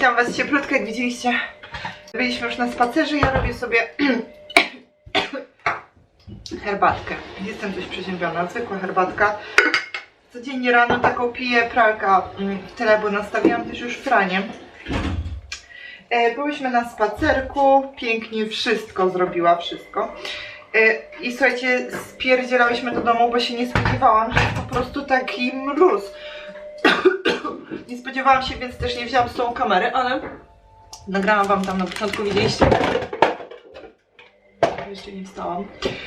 Witam Was cieplutko, jak widzieliście. Byliśmy już na spacerze, ja robię sobie herbatkę. Jestem dość przeziębiona, zwykła herbatka. Codziennie rano taką piję, pralka mm, w tyle, bo nastawiłam też już franie. E, Byłyśmy na spacerku, pięknie wszystko zrobiła, wszystko. E, I słuchajcie, spierdzielałyśmy do domu, bo się nie spodziewałam, że jest po prostu taki mróz. Nie spodziewałam się, więc też nie wzięłam z tą kamery, ale nagrałam wam tam na początku, widzieliście. Jeszcze nie wstałam.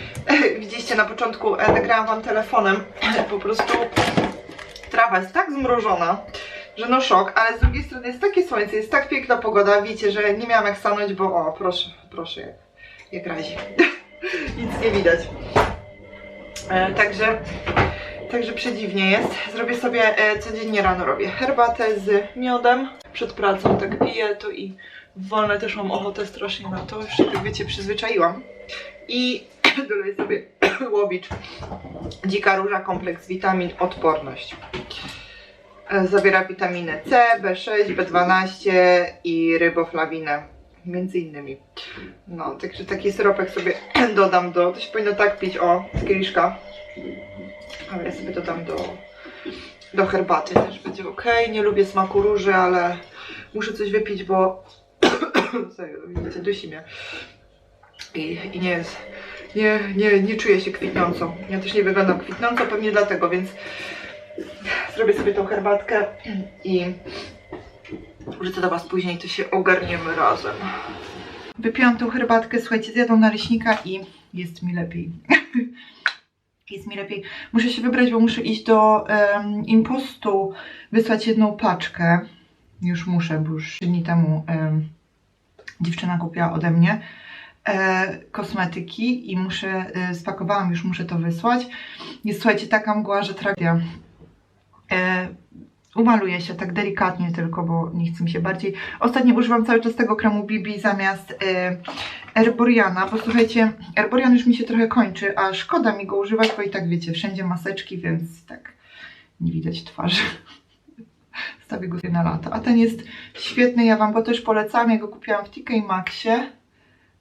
Widzieliście na początku, e, nagrałam wam telefonem. Po prostu trawa jest tak zmrożona, że no szok, ale z drugiej strony jest takie słońce, jest tak piękna pogoda, wiecie, że nie miałam jak stanąć, bo o, proszę, proszę, jak, razi. Nic nie widać. E, także, także przedziwnie jest. Zrobię sobie, e, codziennie rano robię herbatę z miodem. Przed pracą tak piję to i wolne też mam ochotę strasznie na to. Już tak wiecie, przyzwyczaiłam. I doleję sobie łowicz. Dzika róża, kompleks witamin, odporność. E, Zawiera witaminę C, B6, B12 i ryboflawinę. Między innymi. No, także taki syropek sobie dodam do. To się powinno tak pić, o, z kieliszka. Ale ja sobie dodam do, do herbaty. Też będzie ok. Nie lubię smaku róży, ale muszę coś wypić, bo. Serio, dusi mnie. I, i nie jest. Nie, nie, nie czuję się kwitnącą. Ja też nie wyglądam kwitnąco, pewnie dlatego, więc zrobię sobie tą herbatkę i wrócę do Was później, to się ogarniemy razem. Wypiłam tą herbatkę, słuchajcie, zjadłam naleśnika i jest mi lepiej. jest mi lepiej. Muszę się wybrać, bo muszę iść do em, impostu, wysłać jedną paczkę. Już muszę, bo już 3 dni temu em, dziewczyna kupiła ode mnie e, kosmetyki i muszę, e, spakowałam, już muszę to wysłać. Jest, słuchajcie, taka mgła, że trafia. E, umaluję się tak delikatnie tylko, bo nie chcę mi się bardziej. Ostatnio używam cały czas tego kremu BB zamiast e, Erboriana, bo słuchajcie, Erborian już mi się trochę kończy, a szkoda mi go używać, bo i tak wiecie, wszędzie maseczki, więc tak nie widać twarzy. Stawię go sobie na lato. A ten jest świetny, ja Wam go też polecam, ja go kupiłam w TK Maxie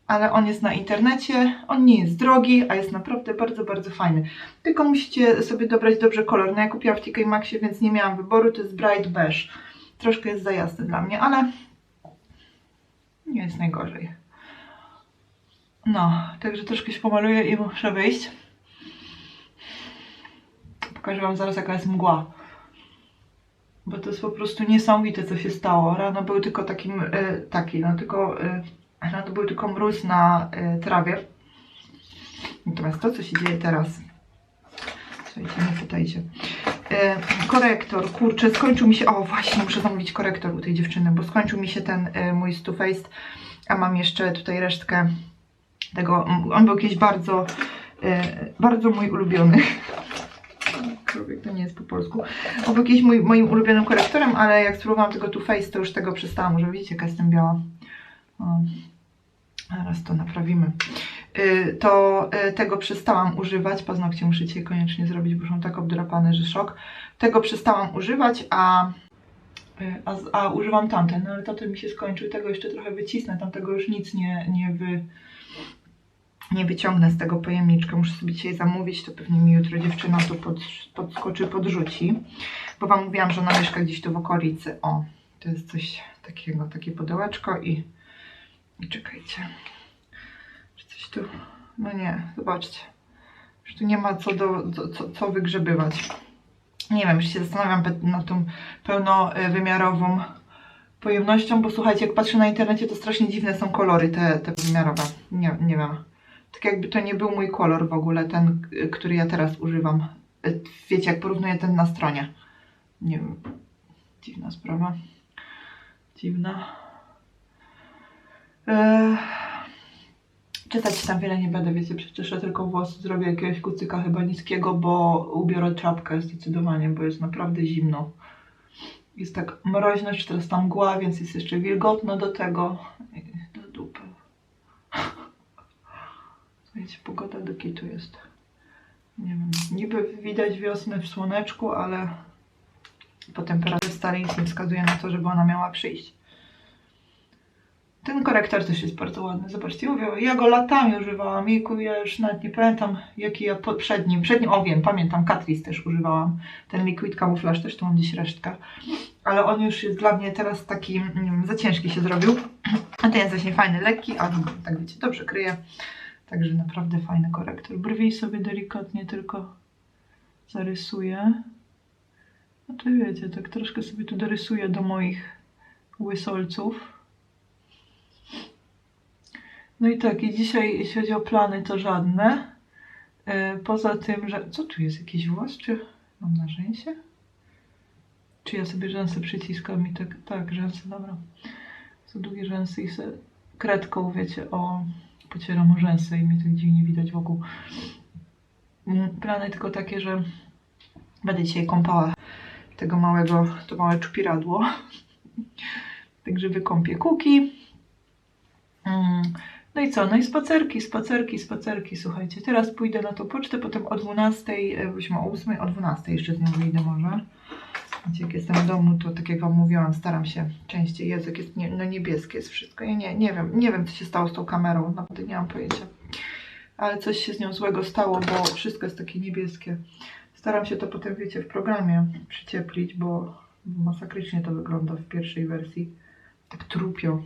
ale on jest na internecie, on nie jest drogi, a jest naprawdę bardzo, bardzo fajny. Tylko musicie sobie dobrać dobrze kolor. No ja kupiłam w TK Maxie, więc nie miałam wyboru, to jest Bright Beige. Troszkę jest za jasny dla mnie, ale nie jest najgorzej. No, także troszkę się pomaluję i muszę wyjść. Pokażę Wam zaraz jaka jest mgła. Bo to jest po prostu niesamowite co się stało. Rano był tylko takim, y, taki, no tylko... Y, no to był tylko mróz na y, trawie. Natomiast to, co się dzieje teraz, słuchajcie, nie pytajcie. Y, korektor, kurczę, skończył mi się, o właśnie, muszę zamówić korektor u tej dziewczyny, bo skończył mi się ten y, mój Stu Faced, a mam jeszcze tutaj resztkę tego, on był kiedyś bardzo, y, bardzo mój ulubiony. Człowiek to nie jest po polsku. On był kiedyś mój, moim ulubionym korektorem, ale jak spróbowałam tego Too Faced, to już tego przestałam. Może widzicie, jaka jestem biała. Zaraz to naprawimy. Y, To y, tego przestałam używać. Paznokcie muszę dzisiaj koniecznie zrobić, bo są tak obdrapane, że szok. Tego przestałam używać, a, y, a, a używam tamten. No ale tamten mi się skończył. Tego jeszcze trochę wycisnę. Tamtego już nic nie, nie, wy, nie wyciągnę z tego pojemniczka. Muszę sobie dzisiaj zamówić. To pewnie mi jutro dziewczyna tu pod, podskoczy, podrzuci. Bo Wam mówiłam, że ona mieszka gdzieś tu w okolicy. O, to jest coś takiego, takie pudełeczko i i czekajcie. Coś tu. No nie, zobaczcie. Już tu nie ma co, do, do, co, co wygrzebywać. Nie wiem, już się zastanawiam nad tą pełnowymiarową pojemnością, bo słuchajcie, jak patrzę na internecie, to strasznie dziwne są kolory te, te wymiarowe. Nie, nie wiem. Tak jakby to nie był mój kolor w ogóle, ten, który ja teraz używam. Y, Wiecie, jak porównuję ten na stronie. Nie wiem. Dziwna sprawa. Dziwna. Eee, czytać tam wiele nie będę, wiecie, przecież ja tylko włosy zrobię jakiegoś kucyka chyba niskiego, bo ubiorę czapkę zdecydowanie, bo jest naprawdę zimno. Jest tak mroźno, jeszcze teraz tam mgła, więc jest jeszcze wilgotno do tego. Do dupy. Wiecie, pogoda do kitu jest. Nie wiem, niby widać wiosnę w słoneczku, ale po temperaturze starej nic nie wskazuje na to, żeby ona miała przyjść. Ten korektor też jest bardzo ładny. Zobaczcie, mówię, ja go latami używałam. Jejku, ja już nawet nie pamiętam, jaki ja poprzednim. Przednim, o wiem, pamiętam, Catrice też używałam. Ten Liquid Camouflage też tu mam gdzieś resztkę. Ale on już jest dla mnie teraz taki, nie wiem, za ciężki się zrobił. A ten jest właśnie fajny, lekki, a tak wiecie, dobrze kryje. Także naprawdę fajny korektor. Brwi sobie delikatnie tylko zarysuję. No to wiecie, tak troszkę sobie tu dorysuję do moich łysolców. No i tak, i dzisiaj jeśli chodzi o plany, to żadne. E, Poza tym, że... Co tu jest? Jakiś włos? Czy mam na rzęsie? Czy ja sobie rzęsy przyciskam i tak... Tak, rzęsy, dobra. Są długie rzęsy i se kredką, wiecie, o... Pocieram o rzęsy i mi tak dziwnie widać wokół. Plany tylko takie, że będę dzisiaj kąpała tego małego, to małe czupiradło. Także wykąpię kuki. Mm, No i co? No i spacerki, spacerki, spacerki, słuchajcie. Teraz pójdę na tą pocztę, potem o 12, e, byśmy o 8, o 12 jeszcze z nią wyjdę może. Wiecie, jak jestem w domu, to tak jak Wam mówiłam, staram się częściej. Język jest nie, no niebieskie jest wszystko. Ja nie, nie wiem, nie wiem co się stało z tą kamerą, naprawdę nie mam pojęcia. Ale coś się z nią złego stało, bo wszystko jest takie niebieskie. Staram się to potem, wiecie, w programie przycieplić, bo masakrycznie to wygląda w pierwszej wersji. Tak trupio.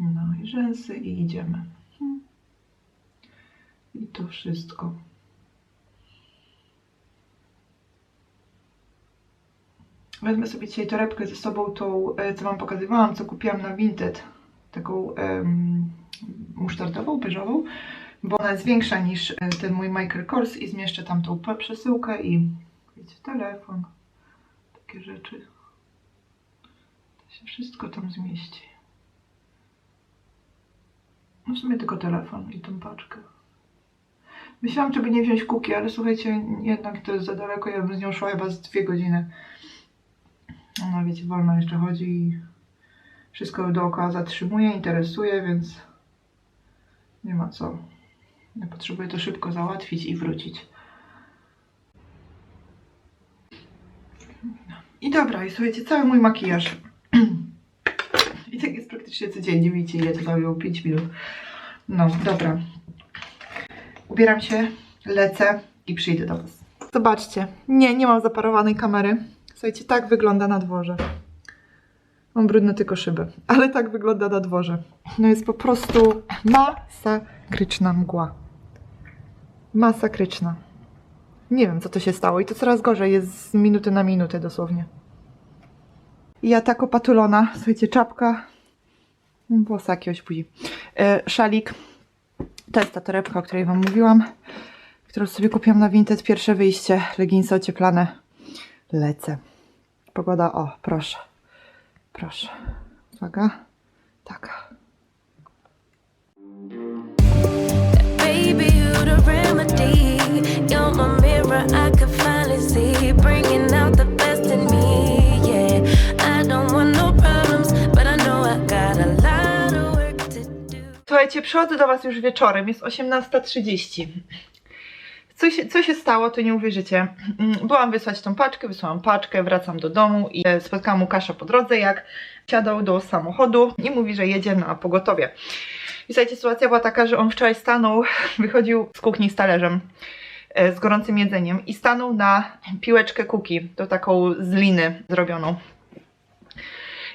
No i rzęsy i idziemy. I to wszystko. Wezmę sobie dzisiaj torebkę ze sobą, tą, e, co Wam pokazywałam, co kupiłam na Vinted. Taką em, musztardową, beżową, bo ona jest większa niż e, ten mój Michael Kors i zmieszczę tam tą przesyłkę i wiecie, telefon, takie rzeczy. To się wszystko tam zmieści. No w sumie tylko telefon i tą paczkę. Myślałam, żeby nie wziąć kuki, ale słuchajcie, jednak to jest za daleko, ja bym z nią szła chyba z dwie godziny. Ona, wiecie, wolno jeszcze chodzi i wszystko dookoła zatrzymuje, interesuje, więc nie ma co. Ja potrzebuję to szybko załatwić i wrócić. I dobra, i słuchajcie, cały mój makijaż. Praktycznie codziennie, widzicie ile to zajęło 5 minut. No, dobra. Ubieram się, lecę i przyjdę do Was. Zobaczcie, nie, nie mam zaparowanej kamery. Słuchajcie, tak wygląda na dworze. Mam brudne tylko szyby, ale tak wygląda na dworze. No jest po prostu masakryczna mgła. Masakryczna. Nie wiem, co to się stało i to coraz gorzej jest z minuty na minutę dosłownie. I ja tak opatulona, słuchajcie, czapka, włosa jakiegoś budzi, e, szalik, to jest ta torebka, o której Wam mówiłam, którą sobie kupiłam na Vinted, pierwsze wyjście, leginsy ocieplane, lecę. Pogoda, o, proszę, proszę, uwaga, taka. Baby, you the remedy. You're my mirror, I can finally see. Bringing out the Słuchajcie, przychodzę do Was już wieczorem, jest 18.30. Co się, co się stało, to nie uwierzycie. Mm, Byłam wysłać tą paczkę, wysłałam paczkę, wracam do domu i e, spotkałam Łukasza po drodze, jak siadał do samochodu i mówi, że jedzie na pogotowie. I słuchajcie, sytuacja była taka, że on wczoraj stanął, wychodził z kuchni z talerzem, e, z gorącym jedzeniem i stanął na piłeczkę kuki, to taką z liny zrobioną.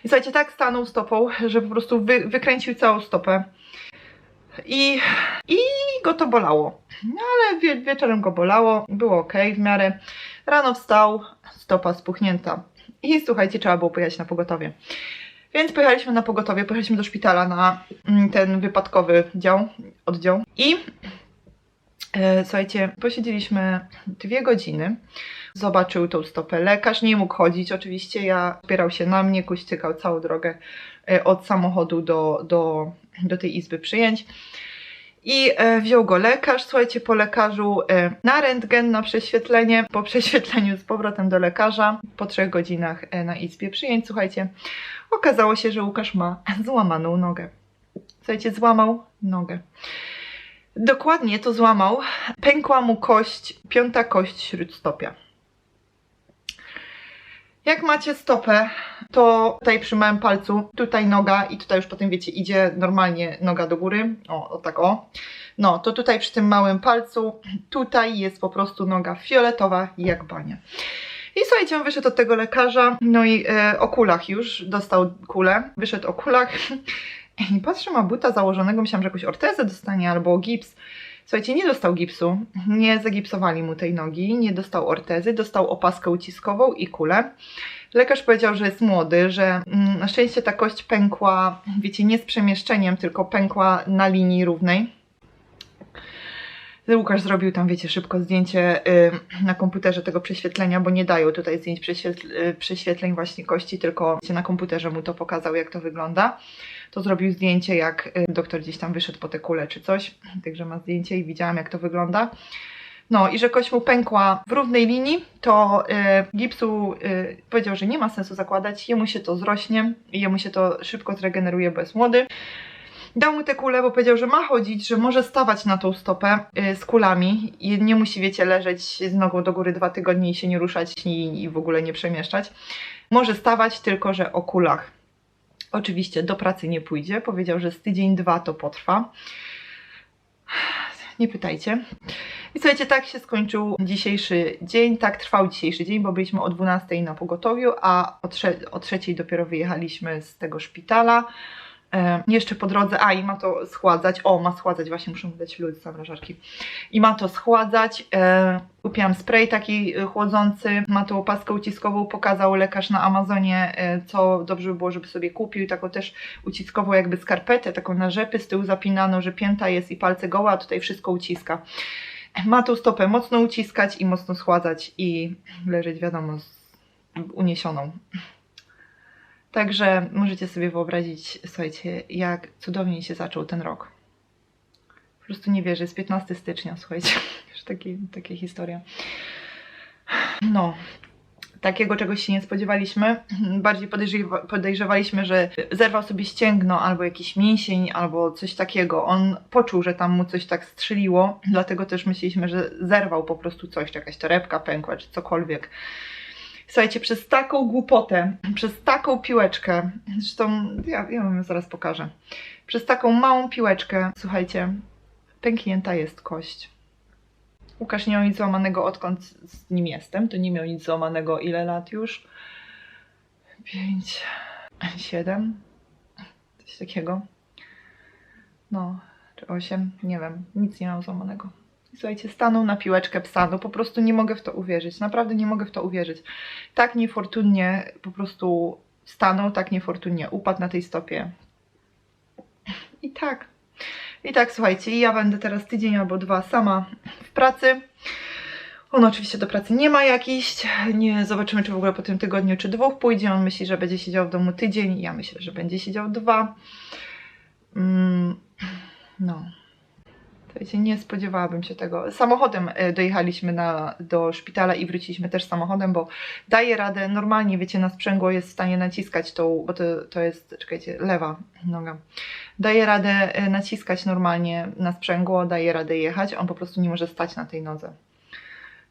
I słuchajcie, tak stanął stopą, że po prostu wy, wykręcił całą stopę. I, I go to bolało. No ale wie, wieczorem go bolało, było ok w miarę. Rano wstał, stopa spuchnięta. I słuchajcie, trzeba było pojechać na pogotowie. Więc pojechaliśmy na pogotowie, pojechaliśmy do szpitala na mm, ten wypadkowy dział, oddział. I słuchajcie, posiedzieliśmy dwie godziny. Zobaczył tą stopę lekarz, nie mógł chodzić oczywiście, ja opierał się na mnie, kuśtykał całą drogę e, od samochodu do, do, do tej izby przyjęć. I e, wziął go lekarz, słuchajcie, po lekarzu e, na rentgen, na prześwietlenie, po prześwietleniu z powrotem do lekarza, po trzech godzinach e, na izbie przyjęć, słuchajcie, okazało się, że Łukasz ma złamaną nogę. Słuchajcie, złamał nogę. Dokładnie to złamał, pękła mu kość, piąta kość śródstopia. Jak macie stopę, to tutaj przy małym palcu, tutaj noga i tutaj już potem wiecie, idzie normalnie noga do góry. O, o tak o. No, to tutaj przy tym małym palcu, tutaj jest po prostu noga fioletowa jak bania. I słuchajcie, on wyszedł od tego lekarza, no i e, o kulach już, dostał kulę, wyszedł o kulach i patrzę, ma buta założonego, myślałam, że jakąś ortezę dostanie albo gips. Słuchajcie, nie dostał gipsu, nie zagipsowali mu tej nogi, nie dostał ortezy, dostał opaskę uciskową i kulę. Lekarz powiedział, że jest młody, że mm, na szczęście ta kość pękła, wiecie, nie z przemieszczeniem, tylko pękła na linii równej. Łukasz zrobił tam, wiecie, szybko zdjęcie y, na komputerze tego prześwietlenia, bo nie dają tutaj zdjęć y, prześwietleń właśnie kości, tylko na komputerze mu to pokazał, jak to wygląda. To zrobił zdjęcie, jak y, doktor gdzieś tam wyszedł po te kule czy coś, także ma zdjęcie i widziałam, jak to wygląda. No i że kość mu pękła w równej linii, to y, gipsu y, powiedział, że nie ma sensu zakładać, jemu się to zrośnie, jemu się to szybko zregeneruje, bo jest młody. Dał mu te kule, bo powiedział, że ma chodzić, że może stawać na tą stopę y, z kulami i nie musi, wiecie, leżeć z nogą do góry dwa tygodnie i się nie ruszać i, i w ogóle nie przemieszczać. Może stawać, tylko że o kulach. Oczywiście do pracy nie pójdzie. Powiedział, że z tydzień, dwa to potrwa. Nie pytajcie. I słuchajcie, tak się skończył dzisiejszy dzień, tak trwał dzisiejszy dzień, bo byliśmy o 12 na pogotowiu, a o, trze o trzeciej dopiero wyjechaliśmy z tego szpitala. E, jeszcze po drodze, a i ma to schładzać, o ma schładzać, właśnie muszę mu dać lód z zamrażarki. I ma to schładzać, e, kupiłam spray taki e, chłodzący, ma tą opaskę uciskową, pokazał lekarz na Amazonie, e, co dobrze by było, żeby sobie kupił, taką też uciskową jakby skarpetę, taką na rzepy z tyłu zapinaną, że pięta jest i palce goła, a tutaj wszystko uciska. Ma tą stopę mocno uciskać i mocno schładzać i leżeć wiadomo z uniesioną. Także możecie sobie wyobrazić, słuchajcie, jak cudownie się zaczął ten rok. Po prostu nie wierzę, jest 15 stycznia, słuchajcie, już takie, takie historia. No, takiego czegoś się nie spodziewaliśmy. Bardziej podejrzewa, podejrzewaliśmy, że zerwał sobie ścięgno albo jakiś mięsień, albo coś takiego. On poczuł, że tam mu coś tak strzeliło, dlatego też myśleliśmy, że zerwał po prostu coś, czy jakaś torebka pękła, czy cokolwiek. Słuchajcie, przez taką głupotę, przez taką piłeczkę, zresztą ja, ja wam zaraz pokażę, przez taką małą piłeczkę, słuchajcie, pęknięta jest kość. Łukasz nie miał nic złamanego odkąd z nim jestem, to nie miał nic złamanego ile lat już? Pięć, siedem, coś takiego. No, czy osiem, nie wiem, nic nie miał złamanego. Słuchajcie, stanął na piłeczkę psa, no po prostu nie mogę w to uwierzyć, naprawdę nie mogę w to uwierzyć. Tak niefortunnie po prostu stanął, tak niefortunnie upadł na tej stopie. I tak, i tak słuchajcie, ja będę teraz tydzień albo dwa sama w pracy. On oczywiście do pracy nie ma jak iść, nie zobaczymy czy w ogóle po tym tygodniu czy dwóch pójdzie, on myśli, że będzie siedział w domu tydzień, ja myślę, że będzie siedział dwa. Mm, no, Słuchajcie, nie spodziewałabym się tego. Samochodem e, dojechaliśmy na, do szpitala i wróciliśmy też samochodem, bo daje radę, normalnie wiecie, na sprzęgło jest w stanie naciskać tą, bo to, to jest, czekajcie, lewa noga. Daje radę e, naciskać normalnie na sprzęgło, daje radę jechać, on po prostu nie może stać na tej nodze.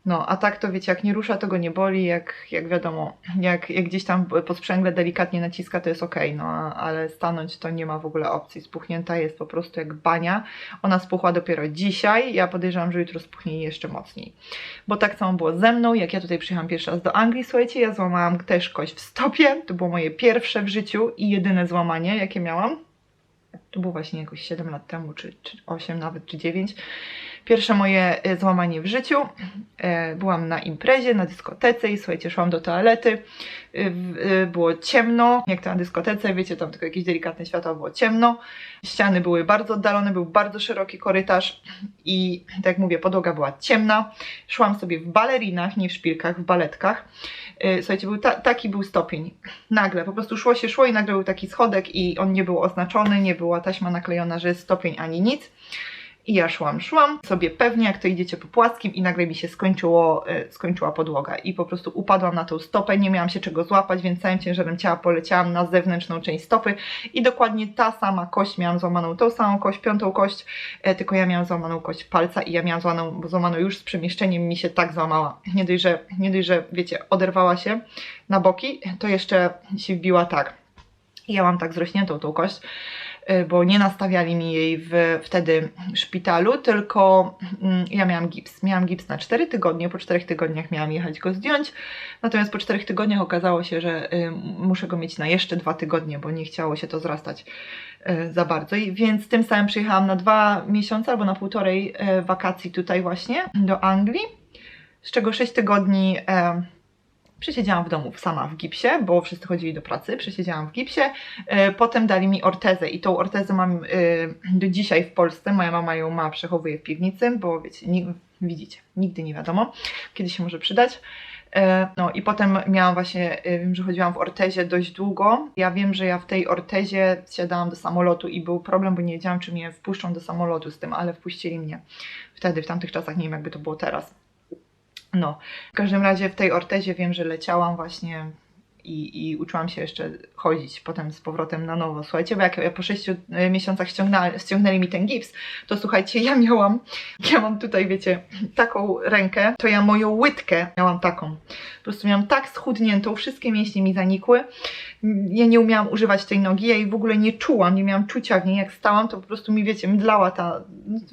No, a tak to wiecie, jak nie rusza, to go nie boli, jak, jak wiadomo, jak, jak gdzieś tam po sprzęgle delikatnie naciska, to jest ok, no, ale stanąć to nie ma w ogóle opcji. Spuchnięta jest po prostu jak bania. Ona spuchła dopiero dzisiaj, ja podejrzewam, że jutro spuchnie jeszcze mocniej. Bo tak samo było ze mną, jak ja tutaj przyjechałam pierwszy raz do Anglii, słuchajcie, ja złamałam też kość w stopie, to było moje pierwsze w życiu i jedyne złamanie, jakie miałam. To było właśnie jakoś 7 lat temu, czy, czy 8 nawet, czy 9. Pierwsze moje e, złamanie w życiu. E, Byłam na imprezie, na dyskotece i słuchajcie, szłam do toalety. E, Było ciemno, jak to na dyskotece, wiecie, tam tylko jakieś delikatne światło, było ciemno. Ściany były bardzo oddalone, był bardzo szeroki korytarz i tak jak mówię, podłoga była ciemna. Szłam sobie w balerinach, nie w szpilkach, w baletkach. Słuchajcie, był ta, taki był stopień. Nagle, po prostu szło się, szło i nagle był taki schodek i on nie był oznaczony, nie była taśma naklejona, że jest stopień ani nic. I ja szłam, szłam sobie pewnie, jak to idziecie po płaskim i nagle mi się skończyło, e, skończyła podłoga i po prostu upadłam na tą stopę, nie miałam się czego złapać, więc całym ciężarem ciała poleciałam na zewnętrzną część stopy i dokładnie ta sama kość miałam złamaną, tą samą kość, piątą kość, e, tylko ja miałam złamaną kość palca i ja miałam złamaną, bo złamaną już z przemieszczeniem mi się tak złamała. Nie dość, że, nie dość, że wiecie, oderwała się na boki, to jeszcze się wbiła tak. I ja mam tak zrośniętą tą kość, bo nie nastawiali mi jej w wtedy szpitalu, tylko mm, ja miałam gips. Miałam gips na 4 tygodnie, po 4 tygodniach miałam jechać go zdjąć, natomiast po 4 tygodniach okazało się, że y, muszę go mieć na jeszcze 2 tygodnie, bo nie chciało się to zrastać y, za bardzo. I więc tym samym przyjechałam na dwa miesiące albo na półtorej y, wakacji tutaj właśnie do Anglii, z czego 6 tygodni Przesiedziałam w domu sama w gipsie, bo wszyscy chodzili do pracy. Przesiedziałam w gipsie. E, Potem dali mi ortezę i tą ortezę mam e, do dzisiaj w Polsce. Moja mama ją ma, przechowuje w piwnicy, bo wiecie, ni- widzicie, nigdy nie wiadomo, kiedy się może przydać. E, No i potem miałam właśnie, wiem, że chodziłam w ortezie dość długo. Ja wiem, że ja w tej ortezie wsiadałam do samolotu i był problem, bo nie wiedziałam, czy mnie wpuszczą do samolotu z tym, ale wpuścili mnie wtedy, w tamtych czasach, nie wiem jakby to było teraz. No, w każdym razie w tej ortezie wiem, że leciałam właśnie i, i uczyłam się jeszcze chodzić potem z powrotem na nowo. Słuchajcie, bo jak ja po 6 miesiącach ściągnęli, ściągnęli mi ten gips, to słuchajcie, ja miałam, ja mam tutaj, wiecie, taką rękę, to ja moją łydkę miałam taką. Po prostu miałam tak schudniętą, wszystkie mięśnie mi zanikły. Ja nie umiałam używać tej nogi, ja jej w ogóle nie czułam, nie miałam czucia w niej. Jak stałam, to po prostu mi, wiecie, mdlała ta,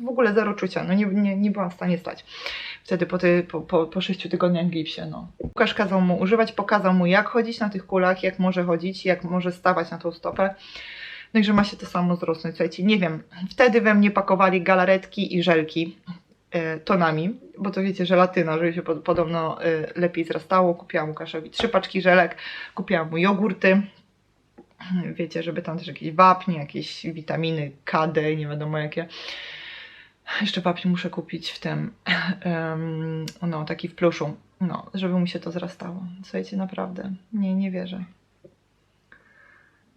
w ogóle zero czucia, no nie, nie, nie byłam w stanie stać wtedy po, ty, po, po, po 6 tygodniach gipsie. No. Łukasz kazał mu używać, pokazał mu jak chodzić na tych kulach, jak może chodzić, jak może stawać na tą stopę. No i że ma się to samo zrosnąć. Słuchajcie, nie wiem, wtedy we mnie pakowali galaretki i żelki tonami, bo to wiecie, żelatyna, żeby się pod, podobno e, lepiej zrastało. Kupiłam Łukaszowi trzy paczki żelek, kupiłam mu jogurty, wiecie, żeby tam też jakieś wapnie, jakieś witaminy, K, D, nie wiadomo jakie. Jeszcze wapń muszę kupić w tym, em, no taki w pluszu, no, żeby mu się to zrastało. Słuchajcie, naprawdę, nie, nie wierzę.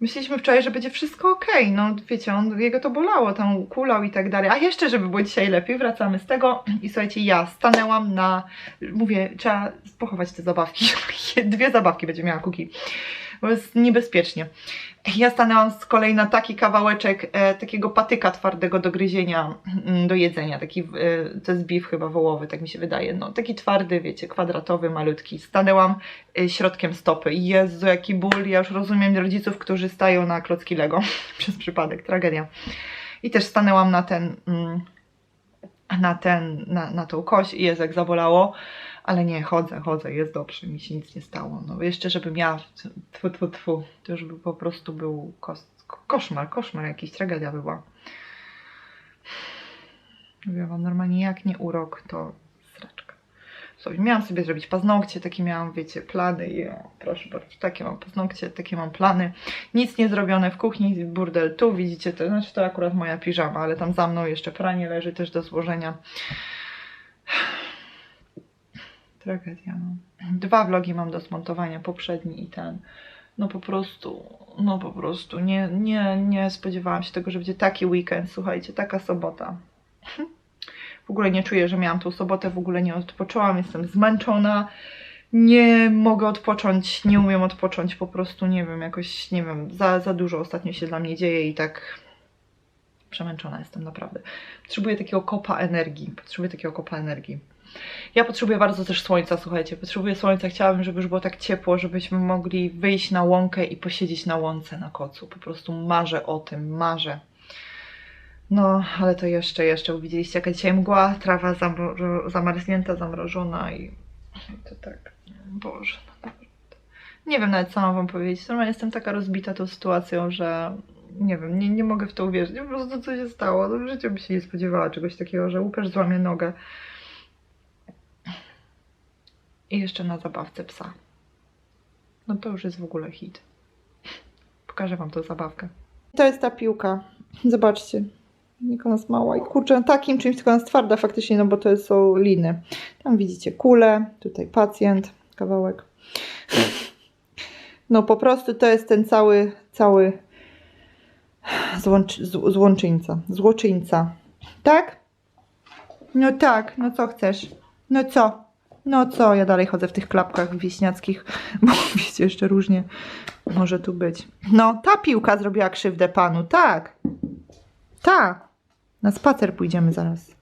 Myśleliśmy wczoraj, że będzie wszystko ok, no wiecie, on, jego to bolało, tam kulał i tak dalej, a jeszcze, żeby było dzisiaj lepiej, wracamy z tego. I słuchajcie, ja stanęłam na, mówię, trzeba pochować te zabawki, dwie zabawki będzie miała Kuki, bo jest niebezpiecznie. Ja stanęłam z kolei na taki kawałeczek e, takiego patyka twardego do gryzienia, mm, do jedzenia. Taki, e, to jest beef chyba wołowy, tak mi się wydaje. No, taki twardy, wiecie, kwadratowy, malutki. Stanęłam e, środkiem stopy. I Jezu, jaki ból. Ja już rozumiem rodziców, którzy stają na klocki Lego przez przypadek. Tragedia. I też stanęłam na ten, mm, na ten, na, na tą kość i Jezek zabolało. Ale nie, chodzę, chodzę, jest dobrze, mi się nic nie stało. No jeszcze, żebym ja, tfu, tfu, tfu, to już by po prostu był kos, koszmar, koszmar jakiś, tragedia by była. Mówię wam, normalnie jak nie urok, to sraczka. Słuchaj, miałam sobie zrobić paznokcie, takie miałam, wiecie, plany i o, proszę bardzo, takie mam paznokcie, takie mam plany. Nic nie zrobione w kuchni, burdel tu, widzicie, to znaczy to akurat moja piżama, ale tam za mną jeszcze pranie leży też do złożenia. Tragedia, no. Dwa vlogi mam do smontowania, poprzedni i ten. No po prostu, no po prostu, nie, nie, nie spodziewałam się tego, że będzie taki weekend, słuchajcie, taka sobota. W ogóle nie czuję, że miałam tą sobotę, w ogóle nie odpoczęłam, jestem zmęczona. Nie mogę odpocząć, nie umiem odpocząć, po prostu nie wiem, jakoś, nie wiem, za, za dużo ostatnio się dla mnie dzieje i tak przemęczona jestem naprawdę. Potrzebuję takiego kopa energii, potrzebuję takiego kopa energii. Ja potrzebuję bardzo też słońca, słuchajcie. Potrzebuję słońca. Chciałabym, żeby już było tak ciepło, żebyśmy mogli wyjść na łąkę i posiedzieć na łące na kocu. Po prostu marzę o tym, marzę. No, ale to jeszcze, jeszcze, bo widzieliście jaka dzisiaj mgła, trawa zamro- zamarznięta, zamrożona i, to tak, Boże, no. Nie wiem nawet co mam wam powiedzieć. Normalnie jestem taka rozbita tą sytuacją, że nie wiem, nie, nie mogę w to uwierzyć. Po prostu co się stało. No, w życiu bym się nie spodziewała czegoś takiego, że Łukasz złamie nogę. I jeszcze na zabawce psa. No to już jest w ogóle hit. Pokażę wam tą zabawkę. To jest ta piłka. Zobaczcie. Jak ona jest mała. I kurczę, takim czymś, tylko ona jest twarda faktycznie, no bo to są liny. Tam widzicie kulę, tutaj pacjent, kawałek. No po prostu to jest ten cały, cały złącz, z- złączyńca, złoczyńca. Tak? No tak, no co chcesz? No co? No co? Ja dalej chodzę w tych klapkach wieśniackich, bo wiecie, jeszcze różnie może tu być. No, ta piłka zrobiła krzywdę panu, tak. Tak. Na spacer pójdziemy zaraz.